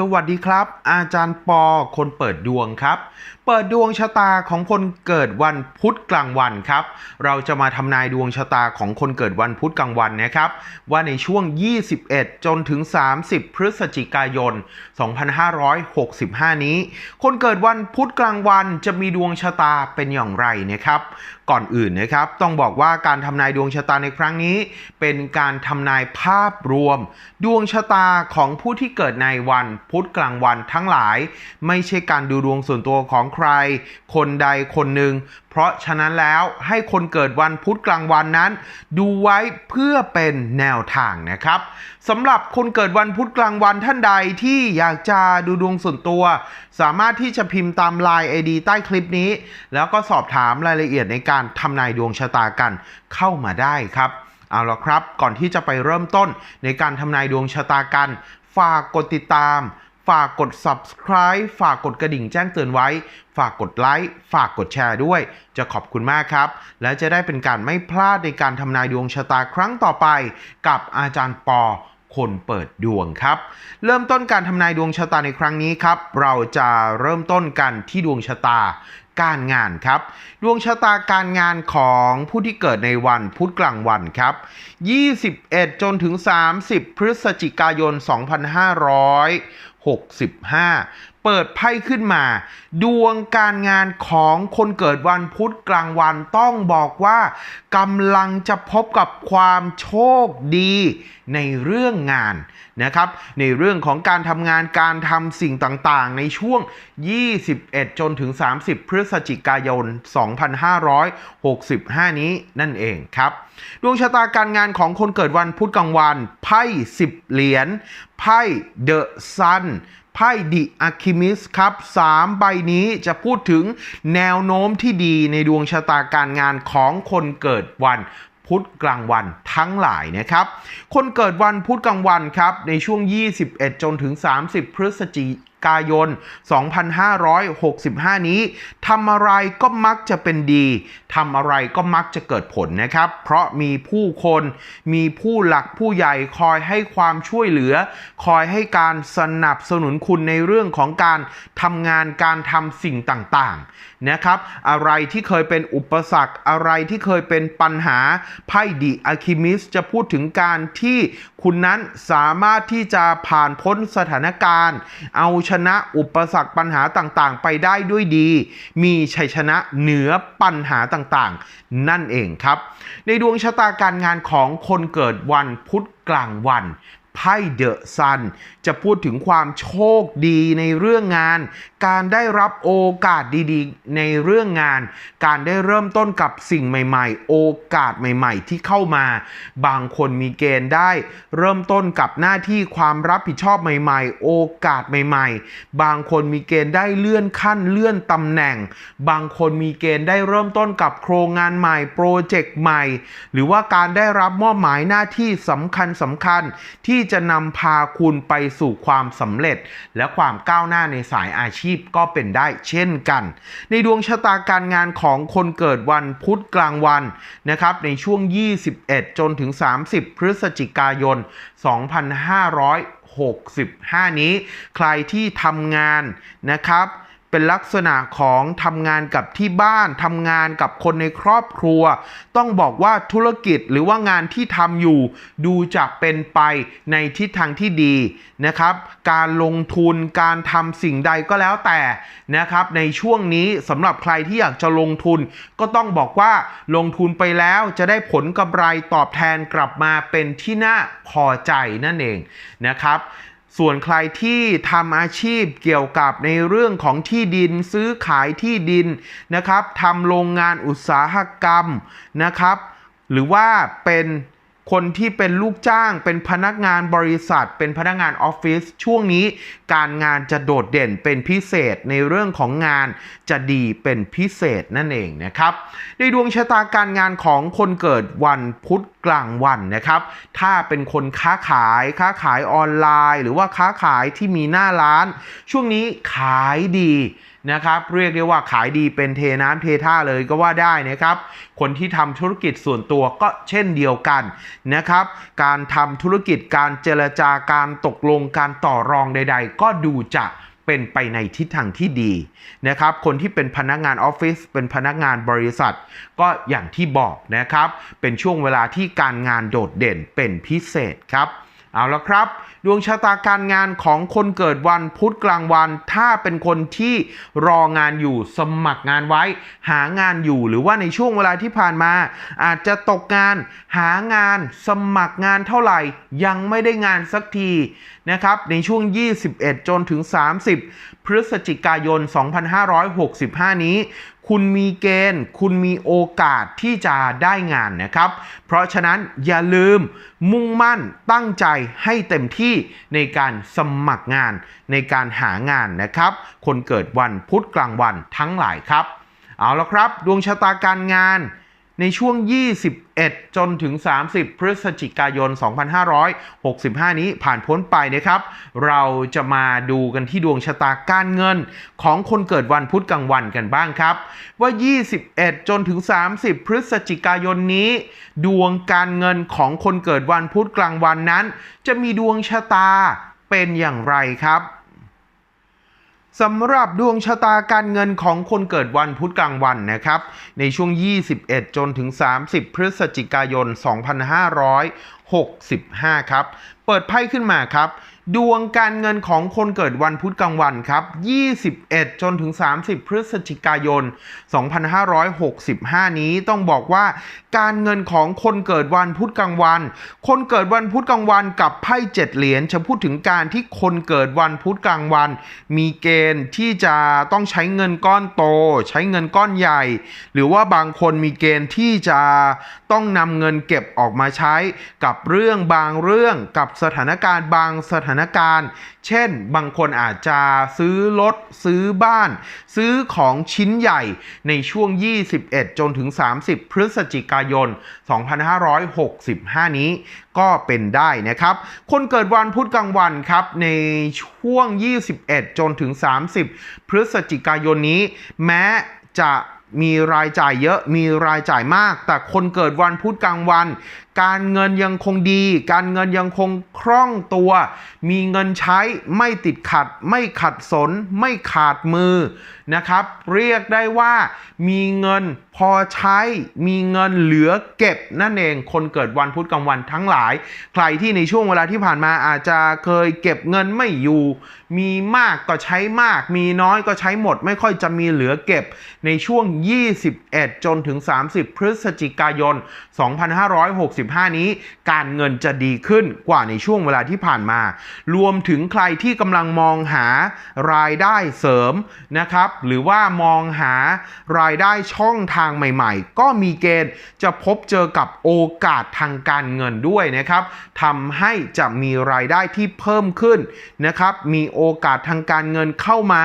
สวัสดีครับ อาจารย์ปอคนเปิดดวงครับ เปิดดวงชะตาของคนเกิดวันพุธกลางวันครับ เราจะมาทำนายดวงชะตาของคนเกิดวันพุธกลางวันนะครับ ว่าในช่วง 21 จนถึง 30 พฤศจิกายน 2565 นี้ คนเกิดวันพุธกลางวันจะมีดวงชะตาเป็นอย่างไรนะครับ ก่อนอื่นนะครับ ต้องบอกว่าการทำนายดวงชะตาในครั้งนี้ เป็นการทำนายภาพรวม ดวงชะตาของผู้ที่เกิดในวันพุธกลางวันทั้งหลาย ไม่ใช่การดูดวงส่วนตัวของใคร คนใดคนหนึ่ง เพราะฉะนั้นแล้วให้คนเกิดวันพุธกลางวันนั้น ดูไว้เพื่อเป็นแนวทางนะครับสำหรับคนเกิดวันพุธกลางวันท่านใดที่อยากจะดูดวงส่วนตัว สามารถที่จะพิมพ์ตาม Line ID ใต้คลิปนี้ แล้วก็สอบถามรายละเอียดในการทำนายดวงชะตากันเข้ามาได้ครับ เอาละครับ ก่อนที่จะไปเริ่มต้นในการทำนายดวงชะตากัน ฝากกดติดตาม ฝากกด subscribe ฝากกดกระดิ่งแจ้งเตือนไว้ ฝากกดไลค์ฝากกดแชร์ด้วย จะขอบคุณมากครับ และจะได้เป็นการไม่พลาดในการทำนายดวงชะตาครั้งต่อไป กับอาจารย์ปอคนเปิดดวงครับ เริ่มต้นการทำนายดวงชะตาในครั้งนี้ครับ เราจะเริ่มต้นกันที่ดวงชะตา การงานครับ ดวงชะตาการงานของผู้ที่เกิดในวันพุธกลางวันครับ 21 จนถึง 30 พฤศจิกายน 2565 เปิดไพ่ขึ้นมา ดวงการงานของคนเกิดวันพุธกลางวันต้องบอกว่ากำลังจะพบกับความโชคดีในเรื่องงาน นะครับในเรื่องของการทำงานการทำสิ่งต่างๆ ในช่วง 21 จนถึง 30 พฤศจิกายน 2565 นี้นั่นเองครับ ดวงชะตาการงานของคนเกิดวันพุธกลางวัน ไพ่ 10 เหรียญไพ่เดอะซันไพ่ดิอะคิมิสครับ 3 ใบนี้จะพูดถึงแนวโน้มที่ดีในดวงชะตาการงานของคนเกิดวัน พุธกลางวันทั้งหลายนะครับ คนเกิดวันพุธกลางวันครับในช่วง 21 จนถึง 30 พฤศจิ กายน 2565 นี้ทำอะไรก็มักจะเป็นดีทำอะไรก็มักจะเกิดผลนะครับ เพราะมีผู้คนมีผู้หลักผู้ใหญ่คอยให้ความช่วยเหลือ คอยให้การสนับสนุนคุณในเรื่องของการทำงานการทำสิ่งต่างๆนะครับ อะไรที่เคยเป็นอุปสรรคอะไรที่เคยเป็นปัญหาไพ่ดีอะคิมิสจะพูดถึงการที่คุณนั้นสามารถที่จะผ่านพ้นสถานการณ์ เอาชนะอุปสรรคปัญหาต่างๆ ไปได้ด้วยดี มีชัยชนะเหนือปัญหาต่างๆ นั่นเองครับ ในดวงชะตาการงานของคนเกิดวันพุธกลางวัน ไพ่เดอะซันจะพูดถึงความโชคดีในเรื่องงาน การได้รับโอกาสดีๆ ในเรื่องงาน การได้เริ่มต้นกับสิ่งใหม่ ๆ โอกาสใหม่ ๆ ที่เข้ามา บางคนมีเกณฑ์ได้ เริ่มต้นกับหน้าที่ความรับผิดชอบใหม่ ๆ โอกาสใหม่ ๆ บางคนมีเกณฑ์ได้เลื่อนขั้นเลื่อนตำแหน่ง บางคนมีเกณฑ์ได้เริ่มต้นกับโครงงานใหม่โปรเจกต์ใหม่ หรือว่าการได้รับมอบหมายหน้าที่สำคัญสำคัญที่จะนำพาคุณไปสู่ความสำเร็จ และความก้าวหน้าในสายอาชีพก็เป็นได้เช่นกัน ในดวงชะตาการงานของคนเกิดวันพุธกลางวันนะครับในช่วง 21 จนถึง 30 พฤศจิกายน 2565 นี้ ใครที่ทำงานนะครับ เป็นลักษณะของทำงานกับที่บ้านทำงานกับคนในครอบครัว ต้องบอกว่าธุรกิจหรือว่างานที่ทำอยู่ ดูจะเป็นไปในทิศทางที่ดีนะครับ การลงทุนการทำสิ่งใดก็แล้วแต่นะครับ ในช่วงนี้สำหรับใครที่อยากจะลงทุน ก็ต้องบอกว่าลงทุนไปแล้วจะได้ผลกำไรตอบแทนกลับมาเป็นที่น่าพอใจนั่นเองนะครับ ส่วนใครที่ทำอาชีพเกี่ยวกับในเรื่องของที่ดินซื้อขายที่ดินนะครับทำโรงงานอุตสาหกรรมนะครับ หรือว่าเป็น คนที่เป็นลูกจ้างเป็นพนักงานบริษัท เป็นพนักงานออฟฟิศช่วงนี้การงานจะโดดเด่นเป็นพิเศษในเรื่องของงานจะดีเป็นพิเศษนั่นเองนะครับ ในดวงชะตาการงานของคนเกิดวันพุธกลางวันนะครับ ถ้าเป็นคนค้าขายค้าขายออนไลน์ หรือว่าค้าขายที่มีหน้าร้าน ช่วงนี้ขายดี นะครับเรียกได้ว่าขายดีเป็นเทน้ำเทท่าเลยก็ว่าได้นะครับ คนที่ทำธุรกิจส่วนตัวก็เช่นเดียวกันนะครับ การทำธุรกิจการเจรจาการตกลงการต่อรองใด ๆ ก็ดูจะเป็นไปในทิศทางที่ดีนะครับ คนที่เป็นพนักงานออฟฟิศเป็นพนักงานบริษัท ก็อย่างที่บอกนะครับ เป็นช่วงเวลาที่การงานโดดเด่นเป็นพิเศษครับ เอาละครับ ดวงชะตาการงานของคนเกิดวันพุธกลางวัน ถ้าเป็นคนที่รองานอยู่สมัครงานไว้ หางานอยู่หรือว่าในช่วงเวลาที่ผ่านมา อาจจะตกงานหางานสมัครงานเท่าไหร่ ยังไม่ได้งานสักทีนะครับในช่วง 21 จนถึง 30 พฤศจิกายน 2565 นี้ คุณมีเกณฑ์ คุณมีโอกาสที่จะได้งานนะครับ เพราะฉะนั้นอย่าลืมมุ่งมั่นตั้งใจให้เต็มที่ในการสมัครงานในการหางานนะครับ คนเกิดวันพุธกลางวันทั้งหลายครับ เอาละครับ ดวงชะตาการงาน ในช่วง 21 จนถึง 30 พฤศจิกายน 2565 นี้ผ่านพ้นไปนะครับ เราจะมาดูกันที่ดวงชะตาการเงิน ของคนเกิดวันพุธกลางวันกันบ้างครับ ว่า 21 จนถึง 30 พฤศจิกายนนี้ ดวงการเงินของคนเกิดวันพุธกลางวันนั้น จะมีดวงชะตาเป็นอย่างไรครับ สำหรับดวงชะตาการเงินของคนเกิดวันพุธกลางวันนะครับ ในช่วง 21 จนถึง 30 พฤศจิกายน 2565 ครับ เปิดไพ่ขึ้นมาครับ ดวงการเงินของคนเกิดวันพุธกลางวันครับ 21 จนถึง 30 พฤศจิกายน 2565 นี้ต้องบอกว่า การเงินของคนเกิดวันพุธกลางวัน คนเกิดวันพุธกลางวันกับไพ่เจ็ดเหรียญจะพูดถึงการที่คนเกิดวันพุธกลางวัน มีเกณฑ์ที่จะต้องใช้เงินก้อนโต ใช้เงินก้อนใหญ่ หรือว่าบางคนมีเกณฑ์ที่จะต้องนำเงินเก็บออกมาใช้กับเรื่องบางเรื่องกับสถานการณ์บางสถานการณ์ เช่น บางคนอาจจะซื้อรถซื้อบ้าน ซื้อของชิ้นใหญ่ในช่วง 21 จนถึง 30 พฤศจิกายน 2565 นี้ก็เป็นได้นะครับ คนเกิดวันพุธกลางวันครับ ในช่วง 21 จนถึง 30 พฤศจิกายนนี้ แม้จะมีรายจ่ายเยอะมีรายจ่ายมาก แต่คนเกิดวันพุธกลางวัน การเงินยังคงดี การเงินยังคงคล่องตัว มีเงินใช้ไม่ติดขัด ไม่ขัดสน ไม่ขาดมือนะครับ เรียกได้ว่ามีเงินพอใช้ มีเงินเหลือเก็บนั่นเอง คนเกิดวันพุธกลางวันทั้งหลาย ใครที่ในช่วงเวลาที่ผ่านมาอาจจะเคยเก็บเงินไม่อยู่ มีมากก็ใช้มาก มีน้อยก็ใช้หมด ไม่ค่อยจะมีเหลือเก็บในช่วง 21 จนถึง 30 พฤศจิกายน2565นี้ การเงินจะดีขึ้นกว่าในช่วงเวลาที่ผ่านมา รวมถึงใครที่กำลังมองหารายได้เสริมนะครับ หรือว่ามองหารายได้ช่องทางใหม่ ๆ ก็มีเกณฑ์จะพบเจอกับโอกาสทางการเงินด้วยนะครับทำให้จะมีรายได้ที่เพิ่มขึ้นนะครับ มีโอกาสทางการเงินเข้ามา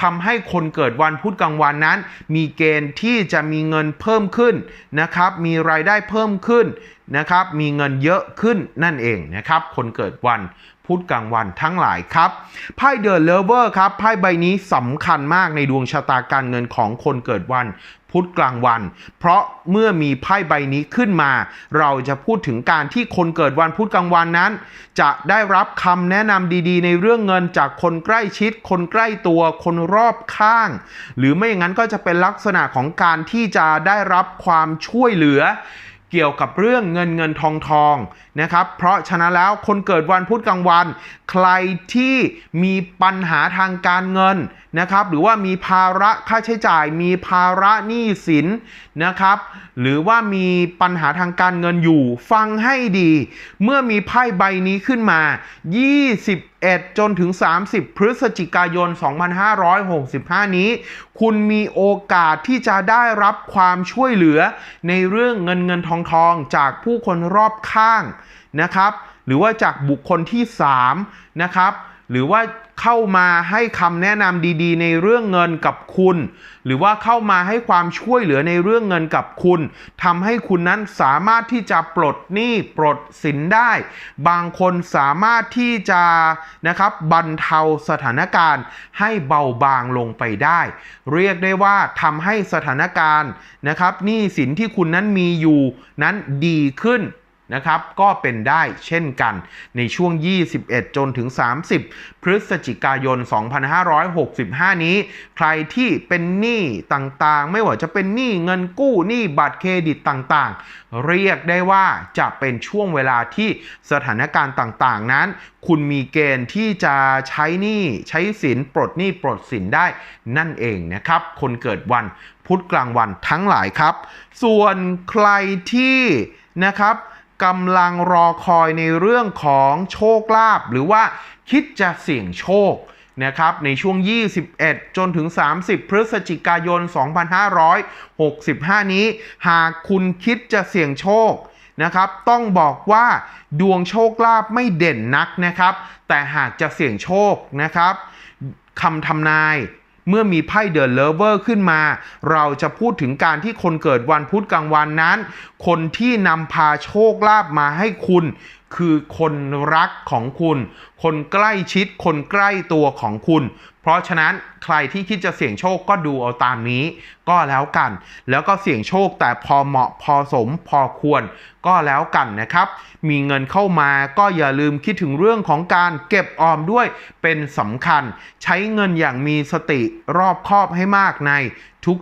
ทำให้คนเกิดวันพุธกลางวันนั้น มีเกณฑ์ที่จะมีเงินเพิ่มขึ้นนะครับ มีรายได้เพิ่มขึ้นนะครับ มีเงินเยอะขึ้นนั่นเองนะครับ คนเกิดวัน พุธกลางวันทั้งหลายครับ ไพ่เดอะเลเวอร์ครับไพ่ใบนี้สำคัญมากในดวงชะตาการเงินของคนเกิดวันพุธกลางวัน เพราะเมื่อมีไพ่ใบนี้ขึ้นมา เราจะพูดถึงการที่คนเกิดวันพุธกลางวันนั้น จะได้รับคำแนะนำดีๆ ในเรื่องเงินจากคนใกล้ชิด คนใกล้ตัว คนรอบข้าง หรือไม่อย่างนั้นก็จะเป็นลักษณะของการที่จะได้รับความช่วยเหลือ เกี่ยวกับเรื่องเงินเงินทองทองนะครับ เพราะฉะนั้นแล้วคนเกิดวันพุธกลางวัน ใครที่มีปัญหาทางการเงินนะครับ หรือว่ามีภาระค่าใช้จ่าย มีภาระหนี้สินนะครับ หรือว่ามีปัญหาทางการเงินอยู่ ฟังให้ดี เมื่อมีไพ่ใบนี้ขึ้นมา 21 จนถึง 30 พฤศจิกายน 2565 นี้ คุณมีโอกาสที่จะได้รับความช่วยเหลือในเรื่องเงินเงินทองทองจากผู้คนรอบข้างนะครับ หรือว่าจากบุคคลที่ 3 นะครับ หรือว่าเข้ามาให้คำแนะนำดีๆ ในเรื่องเงินกับคุณ หรือว่าเข้ามาให้ความช่วยเหลือในเรื่องเงินกับคุณทำให้คุณนั้นสามารถที่จะปลดหนี้ปลดสินได้ บางคนสามารถที่จะนะครับบรรเทาสถานการณ์ ให้เบาบางลงไปได้ เรียกได้ว่าทำให้สถานการณ์นะครับหนี้สินที่คุณนั้นมีอยู่นั้นดีขึ้น นะครับก็เป็นได้เช่นกันในช่วง 21 จนถึง 30 พฤศจิกายน 2565 นี้ ใครที่เป็นหนี้ต่างๆ ไม่ว่าจะเป็นหนี้เงินกู้หนี้บัตรเครดิตต่างๆ เรียกได้ว่าจะเป็นช่วงเวลาที่สถานการณ์ต่างๆ นั้น คุณมีเกณฑ์ที่จะใช้หนี้ใช้สินปลดหนี้ปลดสินได้นั่นเองนะครับ คนเกิดวันพุธกลางวันทั้งหลายครับ ส่วนใครที่นะครับ กำลังรอคอยในเรื่องของโชคลาภหรือว่าคิดจะเสี่ยงโชคนะครับในช่วง 21 จนถึง 30 พฤศจิกายน 2565 นี้ หากคุณคิดจะเสี่ยงโชคนะครับ ต้องบอกว่าดวงโชคลาภไม่เด่นนักนะครับ แต่หากจะเสี่ยงโชคนะครับคำทำนาย เมื่อมีไพ่เดอะเลเวอร์ขึ้นมา เราจะพูดถึงการที่คนเกิดวันพุธกลางวันนั้น คนที่นำพาโชคลาภมาให้คุณ คือคนรักของคุณ คนใกล้ชิด คนใกล้ตัวของคุณ เพราะฉะนั้นใครที่คิดจะเสี่ยงโชคก็ดูเอาตามนี้ ก็แล้วกัน แล้วก็เสี่ยงโชคแต่พอเหมาะพอสมพอควร ก็แล้วกันนะครับ มีเงินเข้ามาก็อย่าลืมคิดถึงเรื่องของการเก็บออมด้วยเป็นสำคัญ ใช้เงินอย่างมีสติรอบคอบให้มากใน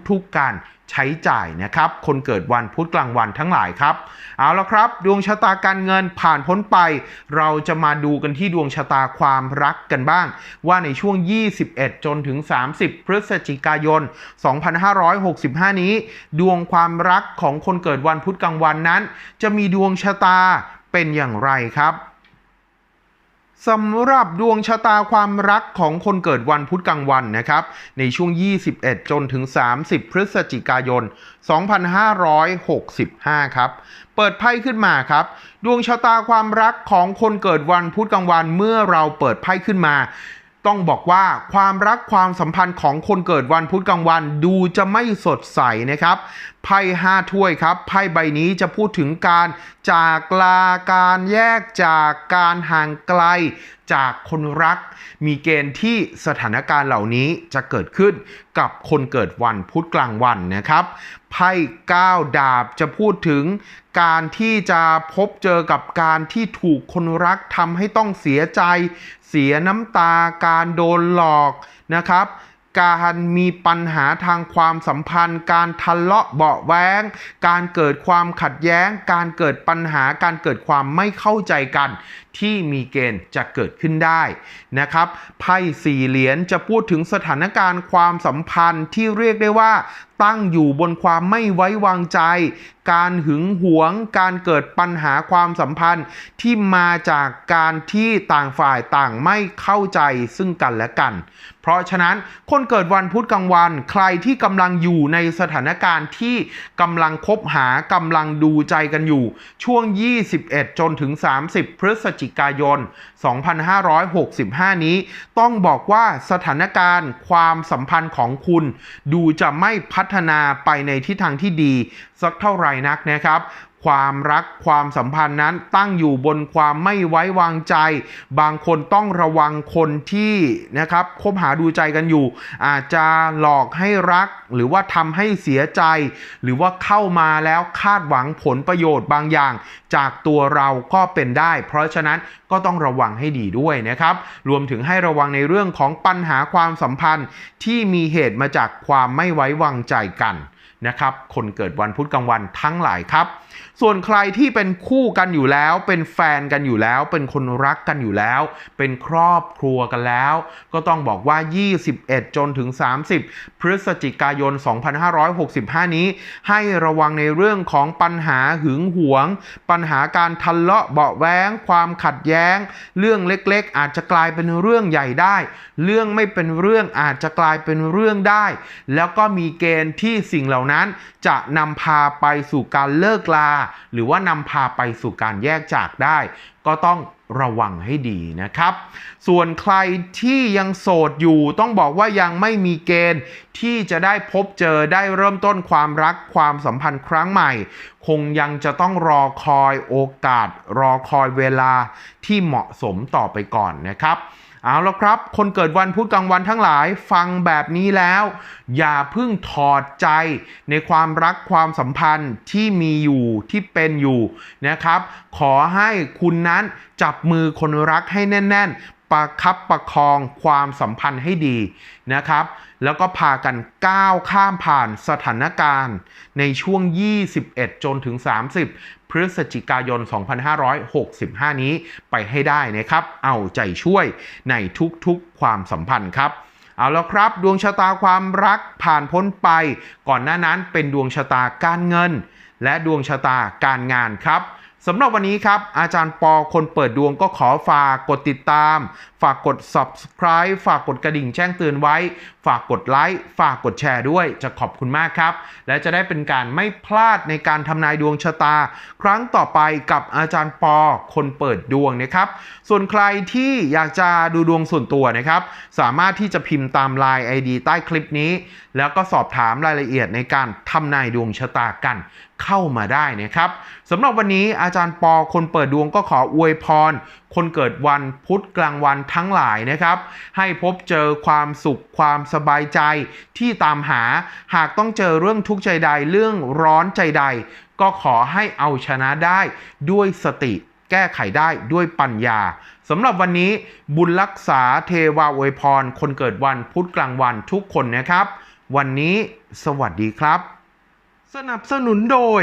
ทุกๆการ ใช้จ่ายนะครับ คนเกิดวันพุธกลางวันทั้งหลายครับ เอาละครับ ดวงชะตาการเงินผ่านพ้นไป เราจะมาดูกันที่ดวงชะตาความรักกันบ้าง ว่าในช่วง 21 จนถึง 30 พฤศจิกายน 2565 นี้ ดวงความรักของคนเกิดวันพุธกลางวันนั้น จะมีดวงชะตาเป็นอย่างไรครับ สำหรับดวงชะตาความรักของคนเกิดวันพุธกลางวันนะครับ ในช่วง 21 จนถึง 30 พฤศจิกายน 2565 ครับ เปิดไพ่ขึ้นมาครับ ดวงชะตาความรักของคนเกิดวันพุธกลางวันเมื่อเราเปิดไพ่ขึ้นมา ต้องบอกว่าความรักความสัมพันธ์ของคนเกิดวันพุธกลางวันดูจะไม่สดใสนะครับไพ่ห้าถ้วยครับไพ่ใบนี้จะพูดถึงการจากลาการแยกจากการห่างไกล จากคนรัก มีเกณฑ์ที่สถานการณ์เหล่านี้จะเกิดขึ้นกับคนเกิดวันพุธกลางวันนะครับไพ่ก้าดาบจะพูดถึงการที่จะพบเจอกับการที่ถูกคนรักทำให้ต้องเสียใจ เสียน้ำตาการโดนหลอกนะครับ การมีปัญหาทางความสัมพันธ์ การทะเลาะเบาแว้งการเกิดความขัดแย้ง การเกิดปัญหาการเกิดความไม่เข้าใจกันที่มีเกณฑ์จะเกิดขึ้นได้นะครับไพ่สี่เหรียญจะพูดถึงสถานการณ์ความสัมพันธ์ที่เรียกได้ว่าตั้งอยู่บนความไม่ไว้วางใจ การหึงหวง การเกิดปัญหาความสัมพันธ์ที่มาจากการที่ต่างฝ่ายต่างไม่เข้าใจซึ่งกันและกัน เพราะฉะนั้นคนเกิดวันพุธกลางวัน ใครที่กำลังอยู่ในสถานการณ์ที่กำลังคบหากำลังดูใจกันอยู่ ช่วง 21 จนถึง 30 พฤศจิกายน 2565 นี้ ต้องบอกว่าสถานการณ์ความสัมพันธ์ของคุณ ดูจะไม่พัฒฒนาไปในทิศทางที่ดีสักเท่าไหร่นักนะครับ ความรักความสัมพันธ์นั้นตั้งอยู่บนความไม่ไว้วางใจ บางคนต้องระวังคนที่นะครับคบหาดูใจกันอยู่ อาจจะหลอกให้รักหรือว่าทำให้เสียใจ หรือว่าเข้ามาแล้วคาดหวังผลประโยชน์บางอย่าง จากตัวเราก็เป็นได้ เพราะฉะนั้นก็ต้องระวังให้ดีด้วยนะครับ รวมถึงให้ระวังในเรื่องของปัญหาความสัมพันธ์ที่มีเหตุมาจากความไม่ไว้วางใจกันนะครับ คนเกิดวันพุธกลางวันทั้งหลายครับ ส่วนใครที่เป็นคู่กันอยู่แล้ว เป็นแฟนกันอยู่แล้ว เป็นคนรักกันอยู่แล้ว เป็นครอบครัวกันแล้ว ก็ต้องบอกว่า 21 จนถึง 30 พฤศจิกายน 2565 นี้ ให้ระวังในเรื่องของปัญหาหึงหวง ปัญหาการทะเลาะเบาแว้ง ความขัดแย้ง เรื่องเล็กๆ อาจจะกลายเป็นเรื่องใหญ่ได้ เรื่องไม่เป็นเรื่องอาจจะกลายเป็นเรื่องได้ แล้วก็มีเกณฑ์ที่สิ่งเหล่านั้นจะนำพาไปสู่การเลิกลาหรือว่านำพาไปสู่การแยกจากได้ ก็ต้องระวังให้ดีนะครับ ส่วนใครที่ยังโสดอยู่ต้องบอกว่ายังไม่มีเกณฑ์ที่จะได้พบเจอได้เริ่มต้นความรักความสัมพันธ์ครั้งใหม่ คงยังจะต้องรอคอยโอกาส รอคอยเวลาที่เหมาะสมต่อไปก่อนนะครับ เอาละครับ คนเกิดวันพุธกลางวันทั้งหลายฟังแบบนี้แล้ว อย่าเพิ่งถอดใจในความรักความสัมพันธ์ที่มีอยู่ที่เป็นอยู่นะครับ ขอให้คุณนั้นจับมือคนรักให้แน่น ๆ ประคับประคองความสัมพันธ์ให้ดีนะครับ แล้วก็พากันก้าวข้ามผ่านสถานการณ์ ในช่วง 21 จนถึง 30 พฤศจิกายน 2565 นี้ไปให้ได้นะครับ เอาใจช่วยในทุกๆความสัมพันธ์ครับเอาแล้วครับ ดวงชะตาความรักผ่านพ้นไป ก่อนหน้านั้นเป็นดวงชะตาการเงิน และดวงชะตาการงานครับ สำหรับวันนี้ครับ อาจารย์ปอคนเปิดดวงก็ขอฝากกดติดตาม ฝากกด subscribe ฝากกดกระดิ่งแจ้งเตือนไว้ ฝากกดไลค์ฝากกดแชร์ด้วย จะขอบคุณมากครับ และจะได้เป็นการไม่พลาดในการทำนายดวงชะตา ครั้งต่อไปกับอาจารย์ปอคนเปิดดวงนะครับ ส่วนใครที่อยากจะดูดวงส่วนตัวนะครับ สามารถที่จะพิมพ์ตาม Line ID ใต้คลิปนี้ แล้วก็สอบถามรายละเอียดในการทำนายดวงชะตากัน เข้ามาได้นะครับสำหรับวันนี้อาจารย์จารย์ปอคนเปิดดวงก็ขออวยพร คนเกิดวันพุธกลางวันทั้งหลายนะครับ ให้พบเจอความสุขความสบายใจที่ตามหาหากต้องเจอเรื่องทุกข์ใจใดเรื่องร้อนใจใด ก็ขอให้เอาชนะได้ด้วยสติแก้ไขได้ด้วยปัญญาสำหรับวันนี้บุญรักษาเทวาอวยพร คนเกิดวันพุธกลางวันทุกคนนะครับ วันนี้สวัสดีครับ สนับสนุนโดย